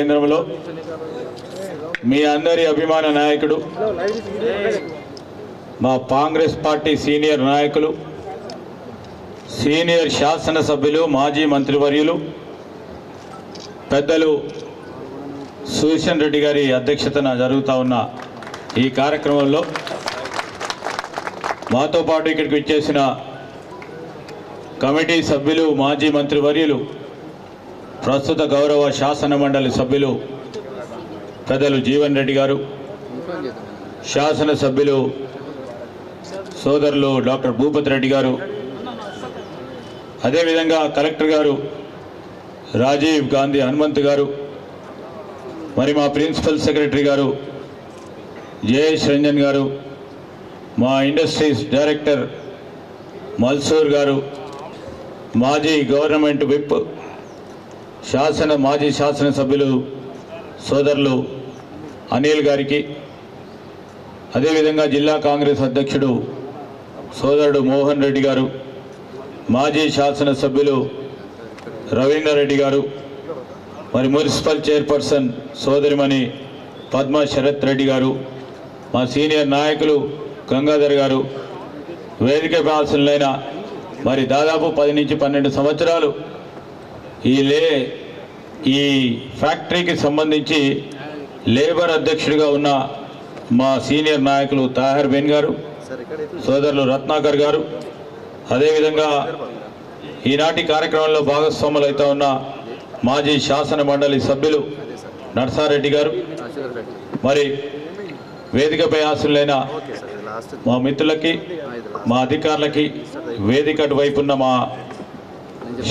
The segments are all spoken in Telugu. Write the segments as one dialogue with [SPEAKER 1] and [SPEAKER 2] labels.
[SPEAKER 1] కేంద్రంలో మీ అందరి అభిమాన నాయకుడు మా కాంగ్రెస్ పార్టీ సీనియర్ నాయకులు సీనియర్ శాసనసభ్యులు మాజీ మంత్రివర్యులు పెద్దలు సుదర్శన్ రెడ్డి గారి అధ్యక్షతన జరుగుతూ ఉన్న ఈ కార్యక్రమంలో మాతో పాటు ఇక్కడికి వచ్చేసిన కమిటీ సభ్యులు మాజీ మంత్రివర్యులు ప్రస్తుత గౌరవ శాసన మండలి సభ్యులు పెద్దలు జీవన్ రెడ్డి గారు శాసనసభ్యులు సోదరులు డాక్టర్ భూపతి రెడ్డి గారు అదేవిధంగా కలెక్టర్ గారు రాజీవ్ గాంధీ హనుమంత్ గారు మరి మా ప్రిన్సిపల్ సెక్రటరీ గారు జయేష్ రంజన్ గారు మా ఇండస్ట్రీస్ డైరెక్టర్ మల్సూర్ గారు మాజీ గవర్నమెంట్ విప్ శాసన మాజీ శాసనసభ్యులు సోదరులు అనిల్ గారికి అదేవిధంగా జిల్లా కాంగ్రెస్ అధ్యక్షుడు సోదరుడు మోహన్ రెడ్డి గారు మాజీ శాసనసభ్యులు రవీందర్ రెడ్డి గారు మరి మున్సిపల్ చైర్పర్సన్ సోదరిమణి పద్మ శరత్ రెడ్డి గారు మా సీనియర్ నాయకులు గంగాధర్ గారు వేదిక వ్యాసులైన మరి దాదాపు పది నుంచి పన్నెండు సంవత్సరాలు ఈ లే ఈ ఫ్యాక్టరీకి సంబంధించి లేబర్ అధ్యక్షుడిగా ఉన్న మా సీనియర్ నాయకులు తాహర్ బెన్ గారు సోదరులు రత్నాకర్ గారు అదేవిధంగా ఈనాటి కార్యక్రమంలో భాగస్వాములు ఉన్న మాజీ శాసన మండలి సభ్యులు నర్సారెడ్డి గారు. మరి వేదికపై ఆశలైన మా మిత్రులకి మా అధికారులకి వేదిక వైపున్న మా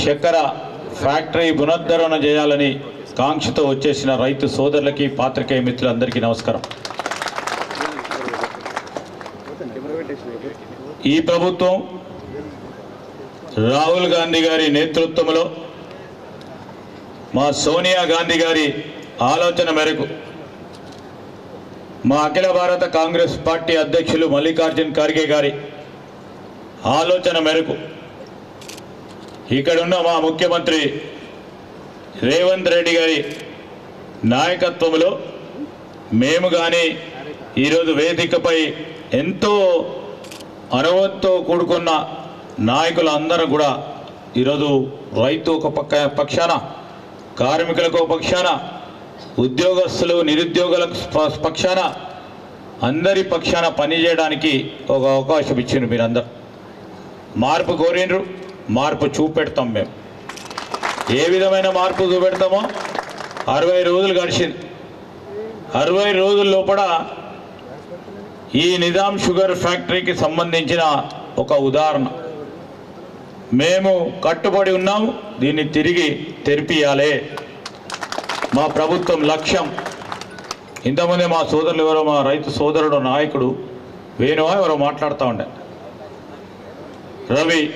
[SPEAKER 1] చక్కెర ఫ్యాక్టరీ పునరుద్ధరణ చేయాలని కాంక్షతో వచ్చేసిన రైతు సోదరులకి పాత్రికేయ మిత్రులందరికీ నమస్కారం. ఈ ప్రభుత్వం రాహుల్ గాంధీ గారి నేతృత్వంలో మా సోనియా గాంధీ గారి ఆలోచన మేరకు మా అఖిల భారత కాంగ్రెస్ పార్టీ అధ్యక్షులు మల్లికార్జున్ ఖర్గే గారి ఆలోచన మేరకు ఇక్కడున్న మా ముఖ్యమంత్రి? రేవంత్ రెడ్డి గారి నాయకత్వంలో మేము కానీ ఈరోజు వేదికపై ఎంతో అనుభవంతో కూడుకున్న నాయకులు అందరూ కూడా ఈరోజు రైతు ఒక పక్క పక్షాన కార్మికులకు ఒక పక్షాన ఉద్యోగస్తులు నిరుద్యోగులకు పక్షాన అందరి పక్షాన పనిచేయడానికి ఒక అవకాశం ఇచ్చిండ్రు మీరందరూ. మార్పు కోరిండ్రు. మార్పు చూపెడతాం మేము. ఏ విధమైన మార్పు చూపెడతామో? అరవై రోజులు గడిచింది. అరవై రోజుల లోపల ఈ నిజాం షుగర్ ఫ్యాక్టరీకి సంబంధించిన ఒక ఉదాహరణ. మేము కట్టుబడి ఉన్నాము దీన్ని తిరిగి తెరిపియాలి. మా ప్రభుత్వం లక్ష్యం. ఇంతకుముందే మా సోదరులు ఎవరో మా రైతు సోదరుడు నాయకుడు వేణువా ఎవరో మాట్లాడుతూ ఉండే. రవి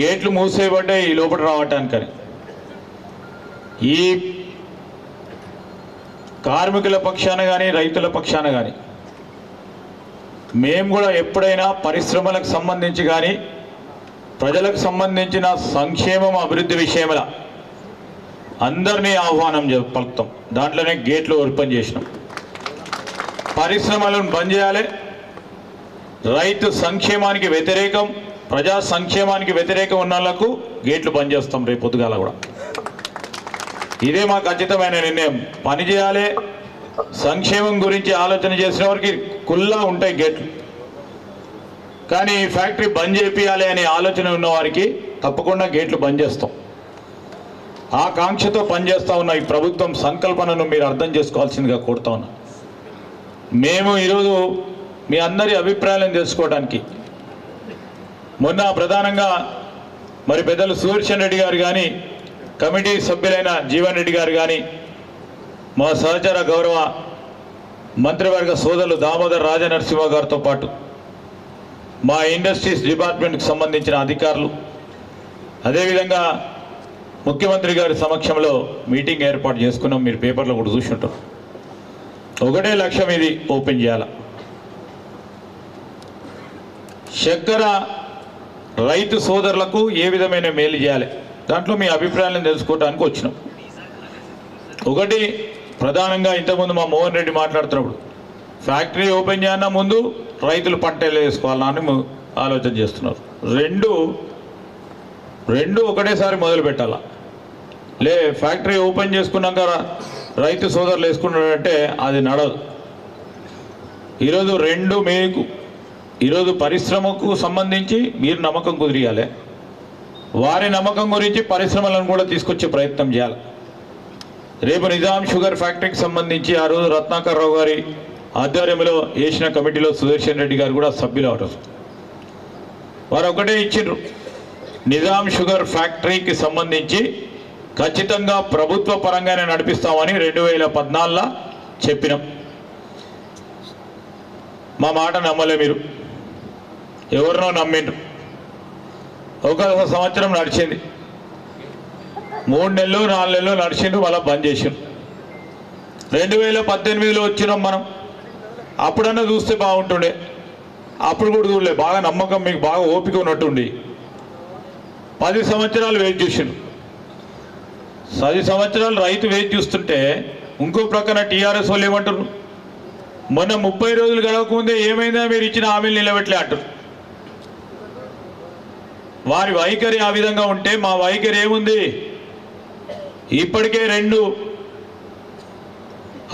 [SPEAKER 1] గేట్లు మూసేయబడ్డాయి ఈ లోపల రావటానికని. ఈ కార్మికుల పక్షాన కానీ రైతుల పక్షాన కానీ మేము కూడా ఎప్పుడైనా పరిశ్రమలకు సంబంధించి కానీ ప్రజలకు సంబంధించిన సంక్షేమం అభివృద్ధి విషయముల అందరినీ ఆహ్వానం చే- పలుకుతాం. దాంట్లోనే గేట్లు ఓపెన్ చేసినాం. పరిశ్రమలను బంద్ చేయాలి. రైతు సంక్షేమానికి వ్యతిరేకం ప్రజా సంక్షేమానికి వ్యతిరేకం ఉన్న వాళ్ళకు గేట్లు బంద్ చేస్తాం రేపు పొద్దుగాల కూడా. ఇదే మా ఖచ్చితమైన నిర్ణయం. పని చేయాలి సంక్షేమం గురించి ఆలోచన చేసిన వారికి కుల్లా ఉంటాయి గేట్లు. కానీ ఈ ఫ్యాక్టరీ బంద్ చేపియాలి అనే ఆలోచన ఉన్న వారికి తప్పకుండా గేట్లు బంద్ చేస్తాం. ఆ కాంక్షతో ఉన్న ఈ ప్రభుత్వం సంకల్పనను మీరు అర్థం చేసుకోవాల్సిందిగా కోరుతా ఉన్నా. మేము ఈరోజు మీ అందరి అభిప్రాయాలను తెలుసుకోవడానికి మొన్న ప్రధానంగా మరి పెద్దలు సుదర్శన్ రెడ్డి గారు కానీ కమిటీ సభ్యులైన జీవన్ రెడ్డి గారు కానీ మా సహచర గౌరవ మంత్రివర్గ సోదరులు దామోదర్ రాజనరసింహ గారితో పాటు మా ఇండస్ట్రీస్ డిపార్ట్మెంట్కి సంబంధించిన అధికారులు అదేవిధంగా ముఖ్యమంత్రి గారి సమక్షంలో మీటింగ్ ఏర్పాటు చేసుకున్నాం. మీరు పేపర్లో కూడా చూసుంటారు. ఒకటే లక్ష్యం ఇది ఓపెన్ చేయాల. చక్కెర రైతు సోదరులకు ఏ విధమైన మేలు చేయాలి? దాంట్లో మీ అభిప్రాయాలను తెలుసుకోవడానికి వచ్చినాం. ఒకటి ప్రధానంగా ఇంతకుముందు మా మోహన్ రెడ్డి మాట్లాడుతున్నప్పుడు ఫ్యాక్టరీ ఓపెన్ చేయన ముందు రైతులు పంటలు వేసుకోవాలని ఆలోచన చేస్తున్నారు. రెండు రెండు ఒకటేసారి మొదలు పెట్టాల? లే ఫ్యాక్టరీ ఓపెన్ చేసుకున్నాక రైతు సోదరులు వేసుకున్నాడంటే అది నడదు ఈరోజు రెండు మీకు ఈరోజు పరిశ్రమకు సంబంధించి మీరు నమ్మకం కుదిరియాలి. వారి నమ్మకం గురించి పరిశ్రమలను కూడా తీసుకొచ్చే ప్రయత్నం చేయాలి. రేపు నిజాం షుగర్ ఫ్యాక్టరీకి సంబంధించి ఆ రోజు రత్నాకర్ రావు గారి ఆధ్వర్యంలో వేసిన కమిటీలో సుదర్శన్ రెడ్డి గారు కూడా సభ్యులు అవటం వారు ఒకటే ఇచ్చిండ్రు. నిజాం షుగర్ ఫ్యాక్టరీకి సంబంధించి ఖచ్చితంగా ప్రభుత్వ పరంగానే నడిపిస్తామని రెండు వేల పద్నాలుగులో చెప్పినాం. మా మాట నమ్మలే మీరు. ఎవరినో నమ్మిండ్రు. ఒక సంవత్సరం నడిచింది. మూడు నెలలు నాలుగు నెలలు నడిచిండ్రు మళ్ళీ బంద్ చేసిండ్రు. రెండు వేల పద్దెనిమిదిలో వచ్చినాం మనం. అప్పుడన్నా చూస్తే బాగుంటుండే. అప్పుడు కూడా చూడలే. బాగా నమ్మకం మీకు బాగా ఓపిక ఉన్నట్టుండి. పది సంవత్సరాలు వెయిట్ చేసిండు పది సంవత్సరాలు రైతు వెయిట్ చూస్తుంటే ఇంకో ప్రక్కన టీఆర్ఎస్ వాళ్ళు ఏమంటారు మొన్న ముప్పై రోజులు గడవకముందే ఏమైందా మీరు ఇచ్చిన హామీలు నిలబెట్టలే అంటారు వారి వైఖరి ఆ విధంగా ఉంటే మా వైఖరి ఏముంది? ఇప్పటికే రెండు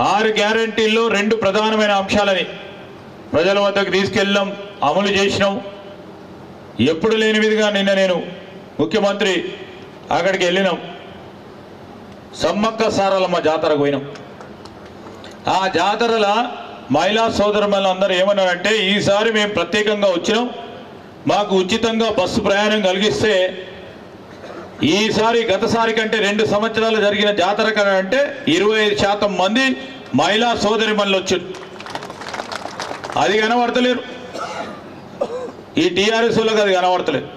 [SPEAKER 1] ఆరు గ్యారంటీల్లో రెండు ప్రధానమైన అంశాలని ప్రజల వద్దకు తీసుకెళ్ళాం అమలు చేసినాం. ఎప్పుడు లేని విధంగా నిన్న నేను ముఖ్యమంత్రి అక్కడికి వెళ్ళినాం. సమ్మక్క సారలమ్మ జాతరకు పోయినాం. ఆ జాతరల మహిళా సోదరులందరూ ఏమన్నారంటే ఈసారి మేము ప్రత్యేకంగా వచ్చినాం. మాకు ఉచితంగా బస్సు ప్రయాణం కలిగిస్తే ఈసారి గతసారి కంటే రెండు సంవత్సరాలు జరిగిన జాతర అంటే ఇరవై ఐదు శాతం మంది మహిళా సోదరి మనులు వచ్చారు. అది కనబడతలేరు. ఈ టీఆర్ఎస్లకు అది కనబడతలేదు.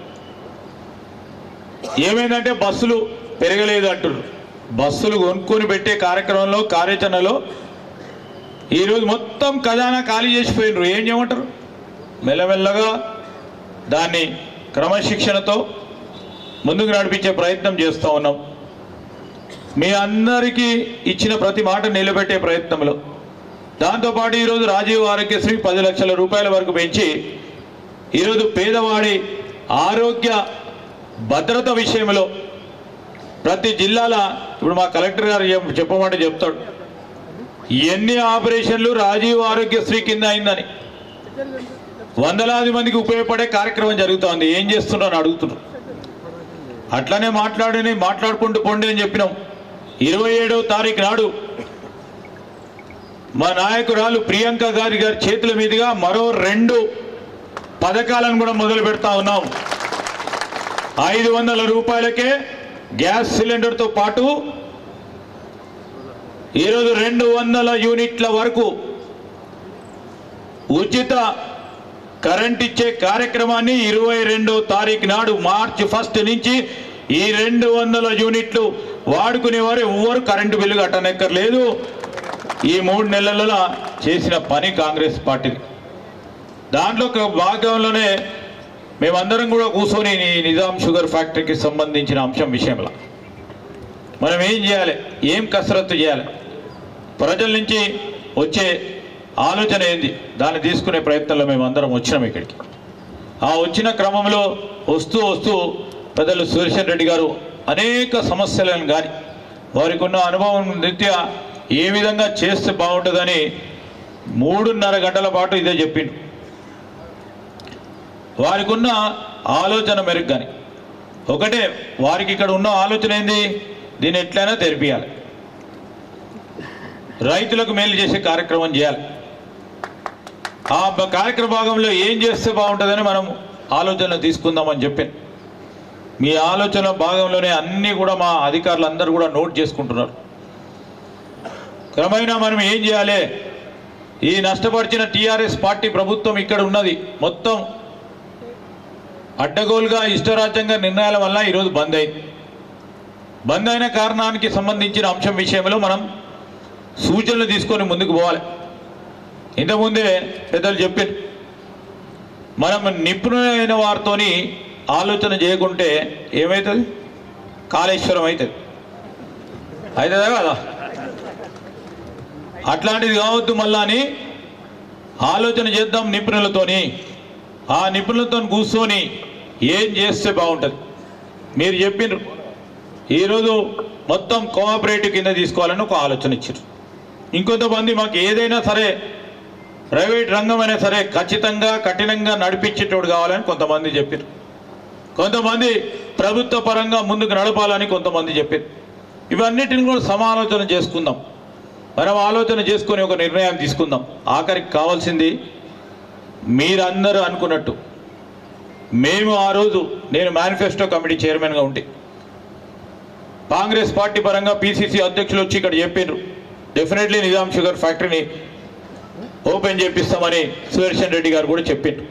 [SPEAKER 1] ఏమైందంటే బస్సులు పెరగలేదు అంటున్నారు బస్సులు కొనుక్కొని పెట్టే కార్యక్రమంలో కార్యాచరణలో ఈరోజు మొత్తం ఖజానా ఖాళీ చేసిపోయినారు ఏం చేయమంటారు? మెల్లమెల్లగా దాన్ని క్రమశిక్షణతో ముందుకు నడిపించే ప్రయత్నం చేస్తూ ఉన్నాం. మీ అందరికీ ఇచ్చిన ప్రతి మాట నిలబెట్టే ప్రయత్నంలో. దాంతోపాటు ఈరోజు రాజీవ్ ఆరోగ్యశ్రీ పది లక్షల రూపాయల వరకు పెంచి ఈరోజు పేదవాడి ఆరోగ్య భద్రత విషయంలో ప్రతి జిల్లాల ఇప్పుడు మా కలెక్టర్ గారు చెప్పమంటే చెప్తాడు. ఎన్ని ఆపరేషన్లు రాజీవ్ ఆరోగ్యశ్రీ కింద అయిందని. వందలాది మందికి ఉపయోగపడే కార్యక్రమం జరుగుతోంది. ఏం చేస్తున్నారు అని అడుగుతున్నారు. అట్లనే మాట్లాడని మాట్లాడుకుంటూ పొండి అని చెప్పినాం. ఇరవై ఏడవ తారీఖు నాడు మా నాయకురాలు ప్రియాంక గారి గారి చేతుల మీదుగా మరో రెండు పథకాలను కూడా మొదలు పెడతా ఉన్నాం. ఐదు వందల రూపాయలకే గ్యాస్ సిలిండర్తో పాటు ఈరోజు రెండు వందల యూనిట్ల వరకు ఉచిత కరెంట్ ఇచ్చే కార్యక్రమాన్ని ఇరవై రెండో తారీఖు నాడు మార్చి ఫస్ట్ నుంచి ఈ రెండు వందల యూనిట్లు వాడుకునేవారు ఎవ్వరు కరెంటు బిల్లు కట్టనక్కర్లేదు. ఈ మూడు నెలలలో చేసిన పని కాంగ్రెస్ పార్టీ. దాంట్లో ఒక భాగంలోనే మేమందరం కూడా కూర్చొని ఈ నిజాం షుగర్ ఫ్యాక్టరీకి సంబంధించిన అంశం విషయంలో. మనం ఏం చేయాలి? ఏం కసరత్తు చేయాలి? ప్రజల నుంచి వచ్చే ఆలోచన ఏంది? దాన్ని తీసుకునే ప్రయత్నంలో మేము అందరం వచ్చినాం ఇక్కడికి. ఆ వచ్చిన క్రమంలో వస్తూ వస్తూ పెద్దలు సురేషన్ రెడ్డి గారు అనేక సమస్యలను కానీ వారికి ఉన్న అనుభవం రీత్యా ఏ విధంగా చేస్తే బాగుంటుందని మూడున్నర గంటల పాటు ఇదే చెప్పిండు. వారికి ఉన్న ఆలోచన మెరుగు కానీ ఒకటే వారికి ఇక్కడ ఉన్న ఆలోచన ఏంది? దీన్ని ఎట్లయినా తెరిపియాలి. రైతులకు మేలు చేసే కార్యక్రమం చేయాలి. ఆ కార్యక్రమ భాగంలో ఏం చేస్తే బాగుంటుందని మనం ఆలోచన తీసుకుందామని చెప్పాను. మీ ఆలోచన భాగంలోనే అన్నీ కూడా మా అధికారులు అందరూ కూడా నోట్ చేసుకుంటున్నారు. క్రమేణా మనం ఏం చేయాలి? ఈ నష్టపరిచిన టీఆర్ఎస్ పార్టీ ప్రభుత్వం ఇక్కడ ఉన్నది. మొత్తం అడ్డగోలుగా ఇష్టరాజ్యంగా నిర్ణయాల వల్ల ఈరోజు బంద్ అయింది. బంద్ అయిన కారణానికి సంబంధించిన అంశం విషయంలో మనం సూచనలు తీసుకొని ముందుకు పోవాలి. ఇంతకుముందే పెద్దలు చెప్పారు. మనం నిపుణులైన వారితోని ఆలోచన చేయకుంటే ఏమవుతుంది కాళేశ్వరం అవుతుంది అవుతుందా కదా? అట్లాంటిది కావద్దు మళ్ళా అని ఆలోచన చేద్దాం నిపుణులతోని. ఆ నిపుణులతో కూర్చొని ఏం చేస్తే బాగుంటుంది? మీరు చెప్పినారు ఈరోజు మొత్తం కోఆపరేటివ్ కింద తీసుకోవాలని ఒక ఆలోచన ఇచ్చారు ఇంకొంతమంది మాకు ఏదైనా సరే ప్రైవేట్ రంగం అయినా సరే ఖచ్చితంగా కఠినంగా నడిపించేటోడు కావాలని కొంతమంది చెప్పారు కొంతమంది ప్రభుత్వ పరంగా ముందుకు నడపాలని కొంతమంది చెప్పారు ఇవన్నిటిని కూడా సమాలోచన చేసుకుందాం. మనం ఆలోచన చేసుకొని ఒక నిర్ణయం తీసుకుందాం. ఆఖరికి కావాల్సింది మీరందరూ అనుకున్నట్టు. మేము ఆ రోజు నేను మేనిఫెస్టో కమిటీ చైర్మన్గా ఉంటే. కాంగ్రెస్ పార్టీ పరంగా పిసిసి అధ్యక్షులు వచ్చి ఇక్కడ చెప్పారు డెఫినెట్లీ నిజాం షుగర్ ఫ్యాక్టరీని ఓపెన్ చేపిస్తామని సుదర్శన్ రెడ్డి గారు కూడా చెప్పారు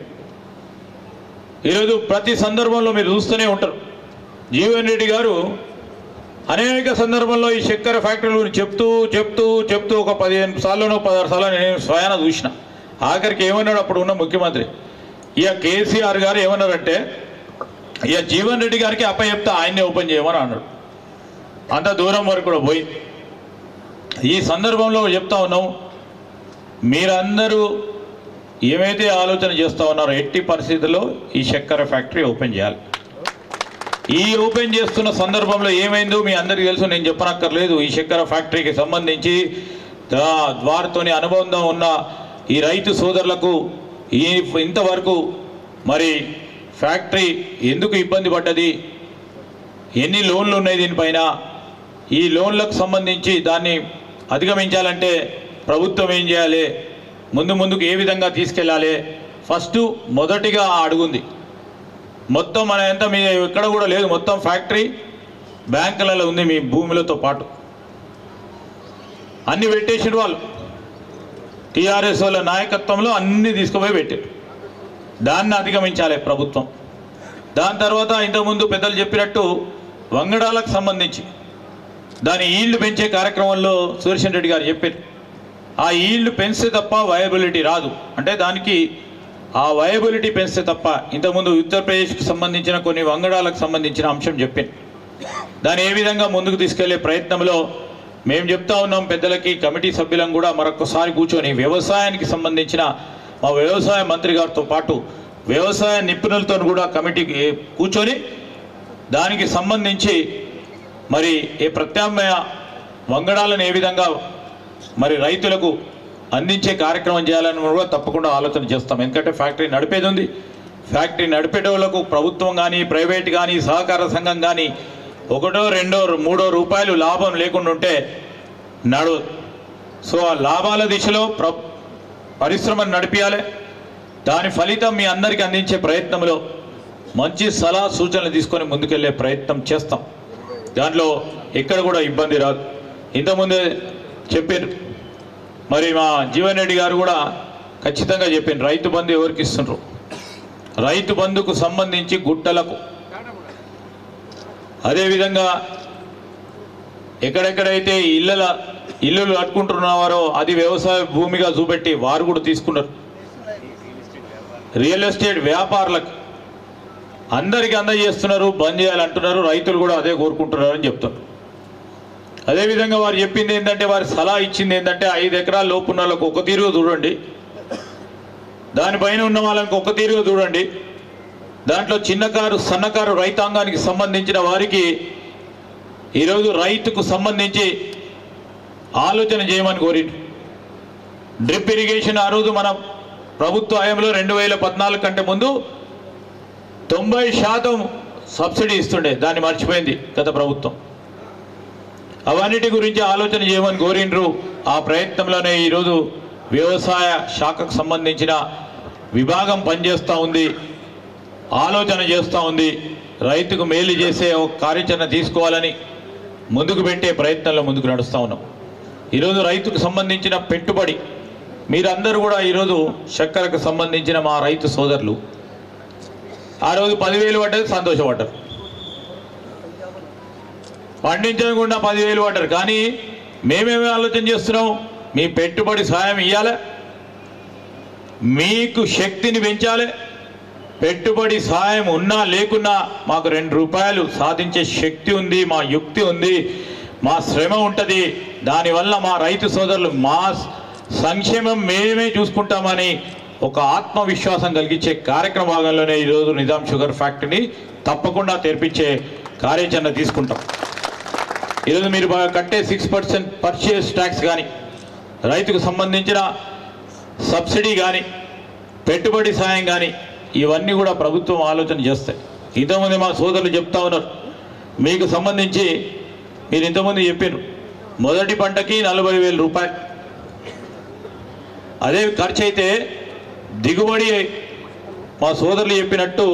[SPEAKER 1] ఈరోజు ప్రతి సందర్భంలో మీరు చూస్తూనే ఉంటారు. జీవన్ రెడ్డి గారు అనేక సందర్భంలో ఈ చక్కెర ఫ్యాక్టరీల గురించి చెప్తూ చెప్తూ చెప్తూ ఒక పదిహేను సార్లునో పదహారు సార్లు నేను స్వయాన చూసిన. ఆఖరికి ఏమన్నాడు అప్పుడు ఉన్న ముఖ్యమంత్రి? ఇక కేసీఆర్ గారు ఏమన్నారంటే ఇక జీవన్ రెడ్డి గారికి అప్ప చెప్తే ఆయన్నే ఓపెన్ చేయమని అన్నాడు. అంత దూరం వరకు కూడా పోయి. ఈ సందర్భంలో చెప్తా ఉన్నాం మీరందరూ ఏమైతే ఆలోచన చేస్తా ఉన్నారో ఎట్టి పరిస్థితుల్లో ఈ చక్కెర ఫ్యాక్టరీ ఓపెన్ చేయాలి. ఈ ఓపెన్ చేస్తున్న సందర్భంలో ఏమైందో మీ అందరికీ తెలుసు నేను చెప్పనక్కర్లేదు. ఈ చక్కెర ఫ్యాక్టరీకి సంబంధించి దా- వారితోని అనుబంధం ఉన్న ఈ రైతు సోదరులకు ఈ ఇంతవరకు మరి ఫ్యాక్టరీ ఎందుకు ఇబ్బంది పడ్డది? ఎన్ని లోన్లు ఉన్నాయి దీనిపైన? ఈ లోన్లకు సంబంధించి దాన్ని అధిగమించాలంటే ప్రభుత్వం ఏం చేయాలి? ముందు ముందుకు ఏ విధంగా తీసుకెళ్ళాలి? ఫస్ట్ మొదటిగా అడుగుంది. మొత్తం మన ఎంత మీ ఎక్కడ కూడా లేదు మొత్తం ఫ్యాక్టరీ బ్యాంకులలో ఉంది మీ భూములతో పాటు. అన్ని పెట్టేసిన వాళ్ళు. టీఆర్ఎస్ వాళ్ళ నాయకత్వంలో అన్ని తీసుకుపోయి పెట్టారు. దాన్ని అధిగమించాలి ప్రభుత్వం. దాని తర్వాత ఇంతకుముందు పెద్దలు చెప్పినట్టు వంగడాలకు సంబంధించి దాని ఈళ్ళు పెంచే కార్యక్రమంలో సుదర్శన్ రెడ్డి గారు చెప్పారు. ఆ ఈల్డ్ పెంచితే తప్ప వయబిలిటీ రాదు. అంటే దానికి ఆ వయబిలిటీ పెంచితే తప్ప ఇంతకుముందు ఉత్తరప్రదేశ్కి సంబంధించిన కొన్ని వంగడాలకు సంబంధించిన అంశం చెప్పాను. దాన్ని ఏ విధంగా ముందుకు తీసుకెళ్ళే ప్రయత్నంలో మేము చెప్తా ఉన్నాం పెద్దలకి కమిటీ సభ్యులం కూడా మరొకసారి కూర్చొని వ్యవసాయానికి సంబంధించిన మా వ్యవసాయ మంత్రి గారితో పాటు వ్యవసాయ నిపుణులతో కూడా కమిటీకి కూర్చొని దానికి సంబంధించి మరి ఏ ప్రత్యామ్నాయ వంగడాలను ఏ విధంగా మరి రైతులకు అందించే కార్యక్రమం చేయాలని కూడా తప్పకుండా ఆలోచన చేస్తాం. ఎందుకంటే ఫ్యాక్టరీ నడిపేది ఉంది. ఫ్యాక్టరీ నడిపేటోళ్ళకు ప్రభుత్వం కానీ ప్రైవేట్ కానీ సహకార సంఘం కానీ ఒకటో రెండో మూడో రూపాయలు లాభం లేకుండా ఉంటే నడు సో ఆ లాభాల దిశలో ప్ర పరిశ్రమను నడిపించాలి దాని ఫలితం మీ అందరికీ అందించే ప్రయత్నంలో మంచి సలహా సూచనలు తీసుకొని ముందుకెళ్ళే ప్రయత్నం చేస్తాం. దాంట్లో ఎక్కడ కూడా ఇబ్బంది రాదు. ఇంతకుముందే చెప్పారు. మరి మా జీవన్ రెడ్డి గారు కూడా ఖచ్చితంగా చెప్పారు. రైతు బంధు ఎవరికి ఇస్తుండ్రు? రైతు బంధుకు సంబంధించి గుట్టలకు. అదేవిధంగా ఎక్కడెక్కడైతే ఇళ్ళల ఇల్లులు కట్టుకుంటున్నారో అది వ్యవసాయ భూమిగా చూపెట్టి వారు కూడా తీసుకున్నారు. రియల్ ఎస్టేట్ వ్యాపారులకు అందరికీ అందజేస్తున్నారు బంద్ చేయాలంటున్నారు. రైతులు కూడా అదే కోరుకుంటున్నారు అని చెప్తారు అదేవిధంగా వారు చెప్పింది ఏంటంటే వారి సలహా ఇచ్చింది ఏంటంటే ఐదు ఎకరాల లోపు ఉన్న వాళ్ళకు ఒక తీరుగా చూడండి. దానిపైన ఉన్న వాళ్ళకి ఒక తీరుగా చూడండి. దాంట్లో చిన్నకారు సన్నకారు రైతాంగానికి సంబంధించిన వారికి ఈరోజు రైతుకు సంబంధించి ఆలోచన చేయమని కోరిండు. డ్రిప్ ఇరిగేషన్ ఆ రోజు మనం ప్రభుత్వ హయాంలో రెండు వేల పద్నాలుగు కంటే ముందు తొంభై శాతం సబ్సిడీ ఇస్తుండే. దాన్ని మర్చిపోయింది గత ప్రభుత్వం. అవన్నిటి గురించి ఆలోచన చేయమని కోరిండ్రు. ఆ ప్రయత్నంలోనే ఈరోజు వ్యవసాయ శాఖకు సంబంధించిన విభాగం పనిచేస్తూ ఉంది. ఆలోచన చేస్తూ ఉంది. రైతుకు మేలు చేసే ఒక కార్యాచరణ తీసుకోవాలని ముందుకు పెట్టే ప్రయత్నంలో ముందుకు నడుస్తూ ఉన్నాం. ఈరోజు రైతుకు సంబంధించిన పెట్టుబడి మీరందరూ కూడా ఈరోజు చక్కెరకు సంబంధించిన మా రైతు సోదరులు. ఆ రోజు పదివేలు పడ్డది సంతోషపడ్డారు. పండించకుండా పదివేలు పడ్డారు. కానీ మేమేమి ఆలోచన చేస్తున్నాం? మీ పెట్టుబడి సాయం ఇవ్వాలి మీకు శక్తిని పెంచాలి. పెట్టుబడి సాయం ఉన్నా లేకున్నా మాకు రెండు రూపాయలు సాధించే శక్తి ఉంది మా యుక్తి ఉంది మా శ్రమ ఉంటుంది. దానివల్ల మా రైతు సోదరులు మా సంక్షేమం మేమే చూసుకుంటామని ఒక ఆత్మవిశ్వాసం కలిగించే కార్యక్రమ భాగంలోనే ఈరోజు నిజాం షుగర్ ఫ్యాక్టరీని తప్పకుండా తెరిపించే కార్యాచరణ తీసుకుంటాం. ఈరోజు మీరు కట్టే సిక్స్ పర్సెంట్ పర్చేస్ ట్యాక్స్ కానీ రైతుకు సంబంధించిన సబ్సిడీ కానీ పెట్టుబడి సాయం కానీ ఇవన్నీ కూడా ప్రభుత్వం ఆలోచన చేస్తాయి. ఇంతకుముందు మా సోదరులు చెప్తా ఉన్నారు మీకు సంబంధించి మీరు ఇంతకుముందు చెప్పారు మొదటి పంటకి నలభై వేల రూపాయలు. అదే ఖర్చు అయితే దిగుబడి మా సోదరులు చెప్పినట్టు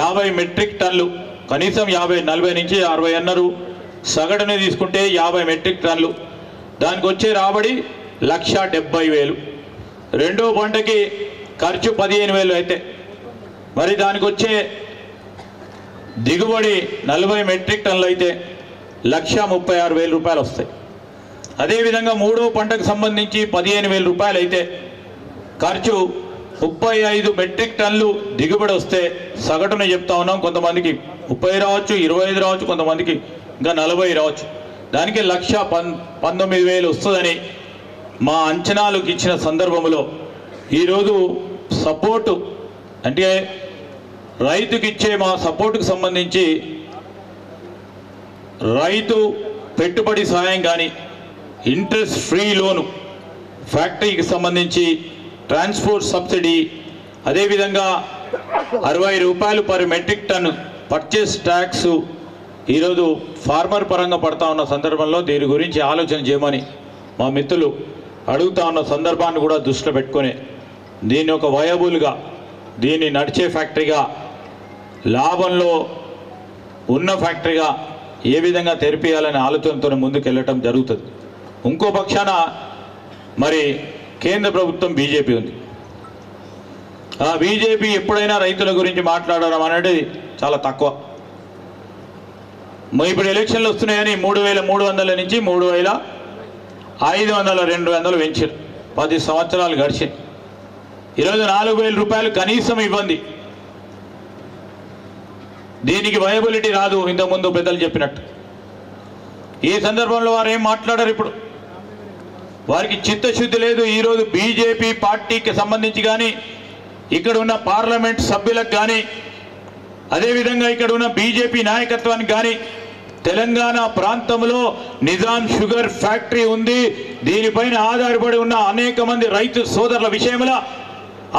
[SPEAKER 1] యాభై మెట్రిక్ టన్లు కనీసం యాభై నలభై నుంచి అరవై అన్నారు. సగటున తీసుకుంటే యాభై మెట్రిక్ టన్లు దానికి వచ్చే రాబడి లక్ష డెబ్బై వేలు. రెండో పంటకి ఖర్చు పదిహేను వేలు అయితే. మరి దానికి వచ్చే దిగుబడి నలభై మెట్రిక్ టన్నులు అయితే లక్ష ముప్పై ఆరు వేల రూపాయలు వస్తాయి. అదేవిధంగా మూడో పంటకు సంబంధించి పదిహేను వేల రూపాయలు అయితే ఖర్చు ముప్పై ఐదు మెట్రిక్ టన్నులు దిగుబడి వస్తే సగటున చెప్తా ఉన్నాం. కొంతమందికి ముప్పై రావచ్చు ఇరవై ఐదు రావచ్చు కొంతమందికి ఇంకా నలభై రావచ్చు. దానికి లక్ష పన్ పంతొమ్మిది వేలు వస్తుందని మా అంచనాలకు ఇచ్చిన సందర్భంలో ఈరోజు సపోర్టు అంటే రైతుకి ఇచ్చే మా సపోర్టుకు సంబంధించి రైతు పెట్టుబడి సాయం కానీ ఇంట్రెస్ట్ ఫ్రీ లోను ఫ్యాక్టరీకి సంబంధించి ట్రాన్స్పోర్ట్ సబ్సిడీ అదేవిధంగా అరవై రూపాయలు per metric ton purchase tax ఈరోజు ఫార్మర్ పరంగా పడతా ఉన్న సందర్భంలో దీని గురించి ఆలోచన చేయమని మా మిత్రులు అడుగుతా ఉన్న సందర్భాన్ని కూడా దృష్టిలో పెట్టుకొని దీన్ని ఒక వయబుల్గా దీన్ని నడిచే ఫ్యాక్టరీగా లాభంలో ఉన్న ఫ్యాక్టరీగా ఏ విధంగా తెరిపియాలనే ఆలోచనతో ముందుకెళ్ళటం జరుగుతుంది. ఇంకో పక్షాన మరి కేంద్ర ప్రభుత్వం బీజేపీ ఉంది. ఆ బీజేపీ ఎప్పుడైనా రైతుల గురించి మాట్లాడడం అనేది చాలా తక్కువ. ఇప్పుడు ఎలక్షన్లు వస్తున్నాయని మూడు వేల మూడు వందల నుంచి మూడు వేల ఐదు వందల రెండు వందలు పెంచారు. పది సంవత్సరాలు గడిచింది. ఈరోజు నాలుగు వేల రూపాయలు కనీసం ఇవ్వండి. దీనికి వయబిలిటీ రాదు ఇంతకుముందు పెద్దలు చెప్పినట్టు. ఈ సందర్భంలో వారు ఏం మాట్లాడారు ఇప్పుడు? వారికి చిత్తశుద్ధి లేదు. ఈరోజు బీజేపీ పార్టీకి సంబంధించి కానీ ఇక్కడ ఉన్న పార్లమెంట్ సభ్యులకు కానీ అదేవిధంగా ఇక్కడ ఉన్న బీజేపీ నాయకత్వానికి కానీ తెలంగాణ ప్రాంతంలో నిజాం షుగర్ ఫ్యాక్టరీ ఉంది. దీనిపైన ఆధారపడి ఉన్న అనేక మంది రైతు సోదరుల విషయంలో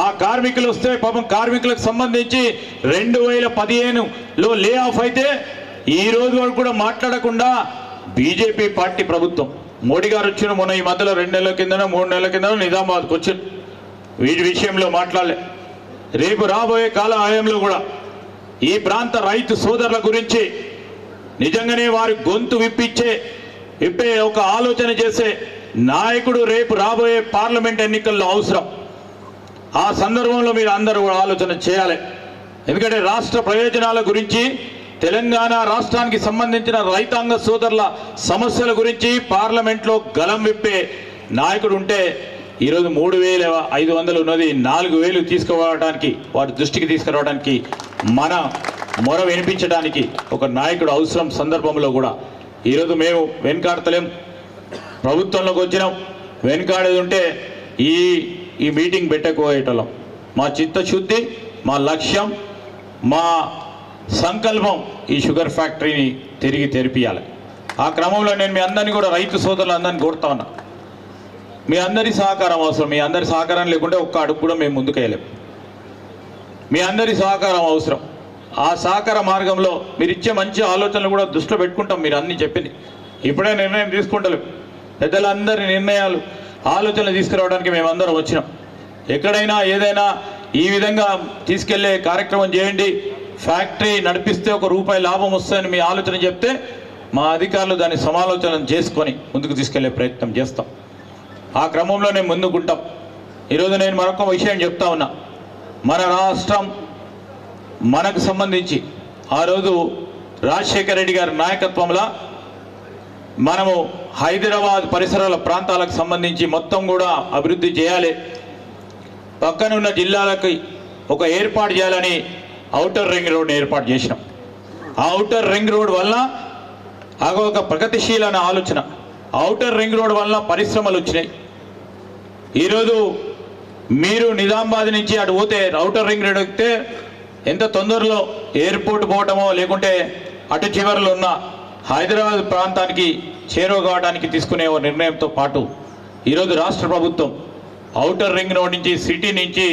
[SPEAKER 1] ఆ కార్మికులు వస్తే పాపం కార్మికులకు సంబంధించి రెండు వేల పదిహేనులో లే ఆఫ్ అయితే ఈ రోజు వరకు కూడా మాట్లాడకుండా బీజేపీ పార్టీ ప్రభుత్వం. మోడీ గారు వచ్చిన మొన్న ఈ మధ్యలో రెండు నెలల కిందన మూడు నెలల కిందన నిజామాబాద్కి వచ్చి వీటి విషయంలో మాట్లాడలే. రేపు రాబోయే కాల ఆయంలో కూడా ఈ ప్రాంత రైతు సోదరుల గురించి నిజంగానే వారి గొంతు విప్పించే విప్పే ఒక ఆలోచన చేసే నాయకుడు రేపు రాబోయే పార్లమెంట్ ఎన్నికల్లో అవసరం. ఆ సందర్భంలో మీరు అందరూ కూడా ఆలోచన చేయాలి. ఎందుకంటే రాష్ట్ర ప్రయోజనాల గురించి తెలంగాణ రాష్ట్రానికి సంబంధించిన రైతాంగ సోదరుల సమస్యల గురించి పార్లమెంట్లో గలం విప్పే నాయకుడు ఉంటే ఈరోజు మూడు వేల ఐదు వందలు ఉన్నది నాలుగు వేలు తీసుకురావడానికి వారి దృష్టికి తీసుకురావడానికి మన మొర వినిపించడానికి ఒక నాయకుడు అవసరం సందర్భంలో కూడా. ఈరోజు మేము వెనుకాడతలేం. ప్రభుత్వంలోకి వచ్చినాం. వెనుకాడేది ఉంటే ఈ ఈ మీటింగ్ పెట్టకపోయేటోళ్ళం. మా చిత్తశుద్ధి మా లక్ష్యం మా సంకల్పం ఈ షుగర్ ఫ్యాక్టరీని తిరిగి తెరిపియాలి. ఆ క్రమంలో నేను మీ అందరినీ కూడా రైతు సోదరులందరినీ కోరుతా ఉన్నా. మీ అందరి సహకారం అవసరం. మీ అందరి సహకారం లేకుంటే ఒక్క అడుగు కూడా మేము ముందుకెళ్ళలేం మీ అందరి సహకారం అవసరం. ఆ సహకార మార్గంలో మీరు ఇచ్చే మంచి ఆలోచనలు కూడా దృష్టిలో పెట్టుకుంటాం మీరు అన్ని చెప్పింది. ఇప్పుడే నిర్ణయం తీసుకుంటలేం. పెద్దలందరి నిర్ణయాలు ఆలోచనలు తీసుకురావడానికి మేమందరం వచ్చినాం. ఎక్కడైనా ఏదైనా ఈ విధంగా తీసుకెళ్ళే కార్యక్రమం చేయండి. ఫ్యాక్టరీ నడిపిస్తే ఒక రూపాయి లాభం వస్తుందని మీ ఆలోచన చెప్తే మా అధికారులు దాన్ని సమాలోచన చేసుకొని ముందుకు తీసుకెళ్ళే ప్రయత్నం చేస్తాం. ఆ క్రమంలో నేను ముందుకుంటాం. ఈరోజు నేను మరొక విషయం చెప్తా ఉన్నా. మన రాష్ట్రం మనకు సంబంధించి ఆ రోజు రాజశేఖర రెడ్డి గారి నాయకత్వంలో మనము హైదరాబాద్ పరిసరాల ప్రాంతాలకు సంబంధించి మొత్తం కూడా అభివృద్ధి చేయాలి. పక్కనున్న జిల్లాలకి ఒక ఏర్పాటు చేయాలని అవుటర్ రింగ్ రోడ్ ఏర్పాటు చేసినాం. ఆ అవుటర్ రింగ్ రోడ్ వల్ల అగో ఒక ప్రగతిశీలన ఆలోచన. అవుటర్ రింగ్ రోడ్ వల్ల పరిశ్రమలు వచ్చినాయి. ఈరోజు మీరు నిజామాబాద్ నుంచి అటు పోతే ఔటర్ రింగ్ రోడ్ ఎక్కితే ఎంత తొందరలో ఎయిర్పోర్ట్ పోవటమో లేకుంటే అటు చివరిలో ఉన్న హైదరాబాద్ ప్రాంతానికి చేరువ కావడానికి తీసుకునే ఓ నిర్ణయంతో పాటు ఈరోజు రాష్ట్ర ప్రభుత్వం ఔటర్ రింగ్ రోడ్ నుంచి సిటీ నుంచి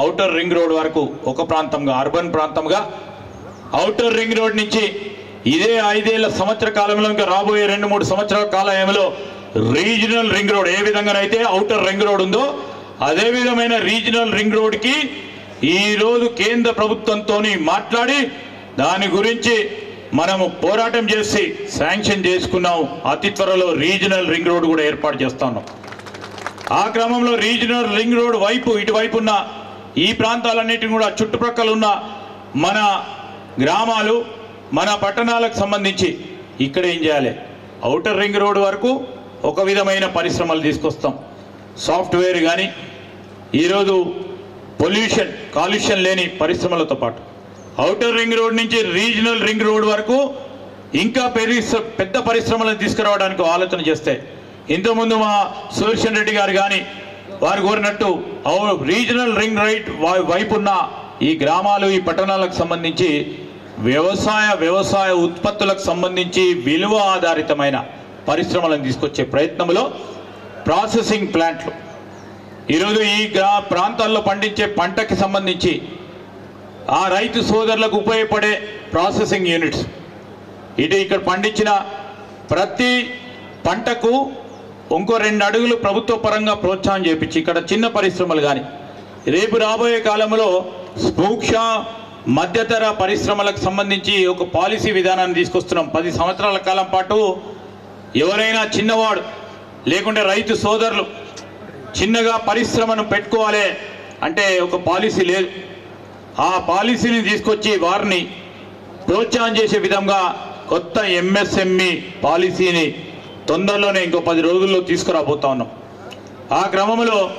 [SPEAKER 1] ఔటర్ రింగ్ రోడ్ వరకు ఒక ప్రాంతంగా అర్బన్ ప్రాంతంగా ఔటర్ రింగ్ రోడ్ నుంచి ఇదే ఐదేళ్ళ సంవత్సర కాలంలో ఇంకా రాబోయే రెండు మూడు సంవత్సరాల కాలంలో రీజనల్ రింగ్ రోడ్ ఏ విధంగానైతే ఔటర్ రింగ్ రోడ్ ఉందో అదే విధమైన రీజనల్ రింగ్ రోడ్కి ఈరోజు కేంద్ర ప్రభుత్వంతో మాట్లాడి దాని గురించి మనము పోరాటం చేసి శాంక్షన్ చేసుకున్నాం. అతి త్వరలో రీజనల్ రింగ్ రోడ్ కూడా ఏర్పాటు చేస్తున్నాం ఆ క్రమంలో రీజనల్ రింగ్ రోడ్ వైపు ఇటువైపు ఉన్న ఈ ప్రాంతాలన్నిటిని కూడా చుట్టుప్రక్కల ఉన్న మన గ్రామాలు మన పట్టణాలకు సంబంధించి ఇక్కడ ఏం చేయాలి? ఔటర్ రింగ్ రోడ్ వరకు ఒక విధమైన పరిశ్రమలు తీసుకొస్తాం. సాఫ్ట్వేర్ కానీ ఈరోజు పొల్యూషన్ కాలుష్యం లేని పరిశ్రమలతో పాటు అవుటర్ రింగ్ రోడ్ నుంచి రీజనల్ రింగ్ రోడ్ వరకు ఇంకా పెరి పెద్ద పరిశ్రమలను తీసుకురావడానికి ఆలోచన చేస్తే ఇంతకుముందు మా సుదర్శన్ రెడ్డి గారు కానీ వారు కోరినట్టు రీజనల్ రింగ్ రైట్ వైపున్న ఈ గ్రామాలు ఈ పట్టణాలకు సంబంధించి వ్యవసాయ వ్యవసాయ ఉత్పత్తులకు సంబంధించి విలువ ఆధారితమైన పరిశ్రమలను తీసుకొచ్చే ప్రయత్నంలో ప్రాసెసింగ్ ప్లాంట్లు ఈరోజు ఈ గ్రా ప్రాంతాల్లో పండించే పంటకి సంబంధించి ఆ రైతు సోదరులకు ఉపయోగపడే ప్రాసెసింగ్ యూనిట్స్. ఇటు ఇక్కడ పండించిన ప్రతి పంటకు ఇంకో రెండు అడుగులు ప్రభుత్వ పరంగా ప్రోత్సాహం చేపించి ఇక్కడ చిన్న పరిశ్రమలు కానీ రేపు రాబోయే కాలంలో సూక్ష మధ్యతర పరిశ్రమలకు సంబంధించి ఒక పాలసీ విధానాన్ని తీసుకొస్తున్నాం. పది సంవత్సరాల కాలం పాటు ఎవరైనా చిన్నవాడు లేకుంటే రైతు సోదరులు చిన్నగా పరిశ్రమను పెట్టుకోవాలి అంటే ఒక పాలసీ లేదు ఆ పాలసీని తీసుకొచ్చి వారిని ప్రోత్సాహం చేసే విధంగా కొత్త ఎంఎస్ఎంఈ పాలసీని తొందరలోనే ఇంకో పది రోజుల్లో తీసుకురాబోతా ఉన్నాం. ఆ క్రమంలో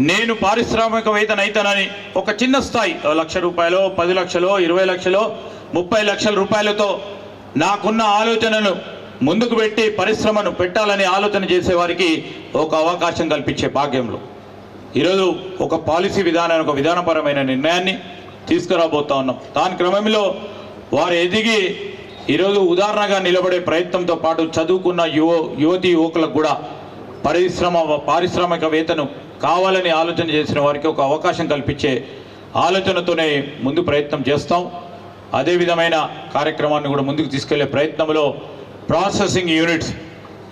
[SPEAKER 1] నేను పారిశ్రామికవేత్తను ఒక చిన్న స్థాయి లక్ష రూపాయలు పది లక్షలు ఇరవై లక్షలు ముప్పై లక్షల రూపాయలతో నాకున్న ఆలోచనను ముందుకు పెట్టి పరిశ్రమను పెట్టాలని ఆలోచన చేసేవారికి ఒక అవకాశం కల్పించే భాగ్యంలో. ఈరోజు ఒక పాలసీ విధానాన్ని ఒక విధానపరమైన నిర్ణయాన్ని తీసుకురాబోతా ఉన్నాం. దాని క్రమంలో వారు ఎదిగి ఈరోజు ఉదాహరణగా నిలబడే ప్రయత్నంతో పాటు చదువుకున్న యువ యువతి యువకులకు కూడా పరిశ్రమ పారిశ్రామికవేత్తను కావాలని ఆలోచన చేసిన వారికి ఒక అవకాశం కల్పించే ఆలోచనతోనే ముందు ప్రయత్నం చేస్తాం. అదే విధమైన కార్యక్రమాన్ని కూడా ముందుకు తీసుకెళ్ళే ప్రయత్నంలో ప్రాసెసింగ్ యూనిట్స్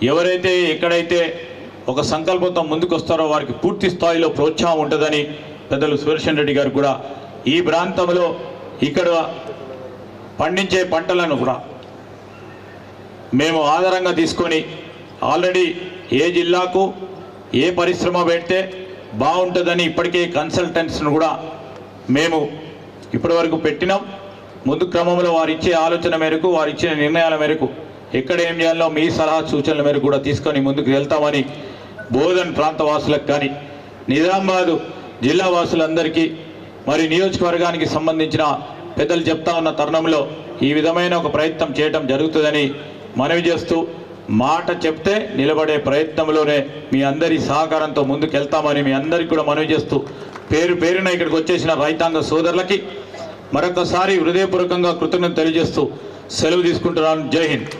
[SPEAKER 1] ఎవరైతే ఎక్కడైతే ఒక సంకల్పంతో ముందుకు వస్తారో వారికి పూర్తి స్థాయిలో ప్రోత్సాహం ఉంటుందని పెద్దలు సుదర్శన్ రెడ్డి గారు కూడా ఈ ప్రాంతంలో ఇక్కడ పండించే పంటలను కూడా మేము ఆధారంగా తీసుకొని ఆల్రెడీ ఏ జిల్లాకు ఏ పరిశ్రమ పెడితే బాగుంటుందని ఇప్పటికే కన్సల్టెంట్స్ను కూడా మేము ఇప్పటివరకు పెట్టినాం. ముందు క్రమంలో వారు ఇచ్చే ఆలోచన మేరకు వారు ఇచ్చిన నిర్ణయాల మేరకు ఎక్కడ ఏం చేయాలో మీ సలహా సూచనల మేరకు కూడా తీసుకొని ముందుకు వెళ్తామని బోధన్ ప్రాంత వాసులకు కానీ నిజామాబాదు జిల్లా వాసులందరికీ మరి నియోజకవర్గానికి సంబంధించిన పెద్దలు చెప్తా ఉన్న తరుణంలో ఈ విధమైన ఒక ప్రయత్నం చేయటం జరుగుతుందని మనవి చేస్తూ మాట చెప్తే నిలబడే ప్రయత్నంలోనే మీ అందరి సహకారంతో ముందుకెళ్తామని మీ అందరికీ కూడా మనవి చేస్తూ పేరు పేరున ఇక్కడికి వచ్చేసిన రైతాంగ సోదరులకి మరొకసారి హృదయపూర్వకంగా కృతజ్ఞత తెలియజేస్తూ సెలవు తీసుకుంటున్నాను. జై హింద్.